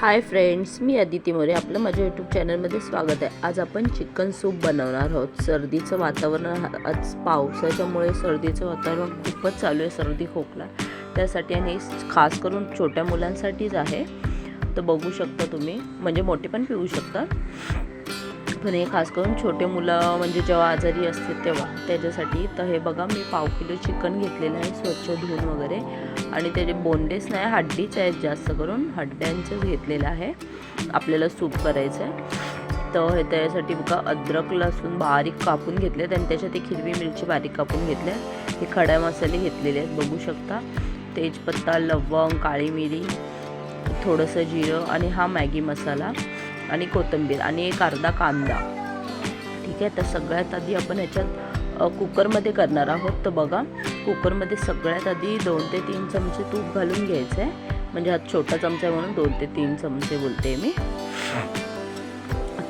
हाय friends मी अदिती मोरे. आपलं माझ्या यूट्यूब चॅनलमध्ये स्वागत आहे. आज आपण चिकन सूप बनवणार आहोत. सर्दीचं वातावरण आज पावसाच्यामुळे सर्दीचं वातावरण खूपच चालू आहे. सर्दी खोकला. त्यासाठी आणि हे खास करून छोट्या मुलांसाठीच आहे. तर बघू शकता तुम्ही. म्हणजे मोठे पण पिऊ शकतात पण हे खास करून छोटे मुलं म्हणजे जेव्हा आजारी असते तेव्हा. त्याच्यासाठी तर हे बघा मी पाव किलो चिकन घेतलेलं आहे. स्वच्छ धुवून वगैरे. आणि त्याचे बोनलेस नाही हड्डीच आहेत जास्त करून हड्ड्यांचंच घेतलेलं आहे. आपल्याला सूप करायचं आहे तर हे त्यासाठी बघा अद्रक लसूण बारीक कापून घेतले. आणि त्याच्यात एक हिरवी मिरची बारीक कापून घेतले. हे खड्या मसाले घेतलेले आहेत बघू शकता. तेजपत्ता लवंग काळी मिरी थोडंसं जिरं आणि हा मॅगी मसाला आणि कोथिंबीर आणि एक अर्धा कांदा. ठीक आहे? तर सगळ्यात आधी आपण ह्याच्यात कुकरमध्ये करणार आहोत. तर बघा कुकरमध्ये सगळ्यात आधी दोन ते तीन चमचे तूप घालून घ्यायचं आहे म्हणजे हा छोटा चमचा आहे म्हणून दोन ते तीन चमचे बोलते मी.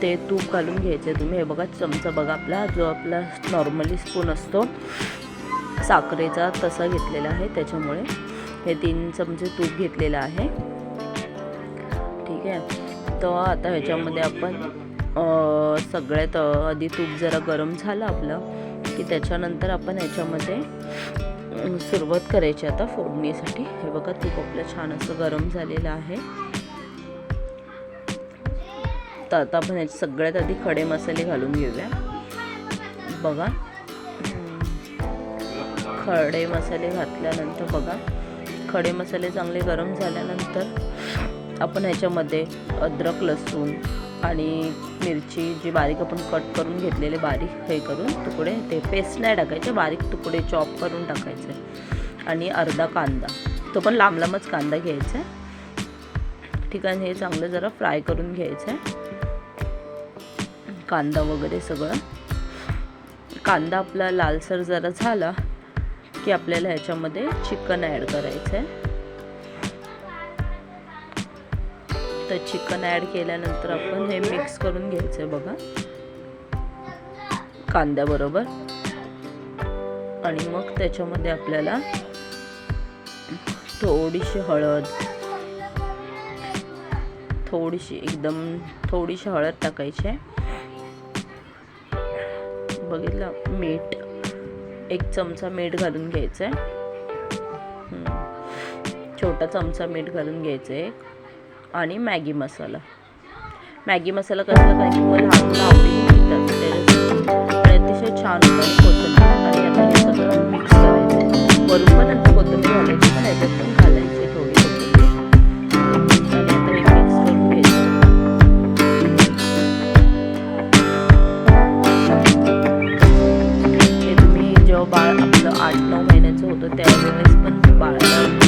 ते तूप घालून घ्यायचे तुम्ही. हे बघा चमचा बघा आपला जो आपला नॉर्मली स्पून असतो साखरेचा तसा घेतलेला आहे. त्याच्यामुळे हे तीन चमचे तूप घेतलेलं आहे. ठीक आहे. तर आता ह्याच्यामध्ये आपण सगळ्यात आधी तूप जरा गरम झालं आपलं. की त्याच्यानंतर आपण याच्यामध्ये सुरुवात करायची आता फोडणीसाठी. हे बघा तूप आपलं छान असं गरम झालेलं आहे. तर आता आपण याचे सगळ्यात आधी खडे मसाले घालून घेऊया. बघा. खडे मसाले घातल्यानंतर बघा. खडे मसाले चांगले गरम झाल्यानंतर आपण ह्याच्यामध्ये अद्रक लसूण आणि मिरची जी बारीक आपण कट करून घेतलेले बारीक हे करून तुकडे ते पेस्ट नाही टाकायचे बारीक तुकडे चॉप करून टाकायचे. आणि अर्धा कांदा तो पण लांब लांबच कांदा घ्यायचा आहे. ठीक आहे हे चांगलं जरा फ्राय करून घ्यायचं आहे. कांदा वगैरे सगळं. कांदा आपला लालसर जरा झाला की आपल्याला ह्याच्यामध्ये चिकन ॲड करायचं आहे. तर चिकन ॲड केल्यानंतर आपण हे मिक्स करून घ्यायचं आहे बघा कांद्याबरोबर आणि मग त्याच्यामध्ये आपल्याला थोडीशी हळद. थोडीशी एकदम थोडीशी हळद टाकायची आहे. बघितलं? मीठ. एक चमचा मीठ घालून घ्यायचं आहे छोटा चमचा मीठ घालून घ्यायचं आहे आणि मॅगी मसाला. मॅगी मसाला कसला कारण व लहान मुलं आवडीने आणि अतिशय छान होतं आणि आता हे सगळं मिक्स करायचं. वरून पण आता कोथिंबीर घालायची पण ह्याच्यात पण घालायची थोडी तुम्ही जेव्हा बाळ आपलं आठ नऊ महिन्याचं होतं त्यावेळेस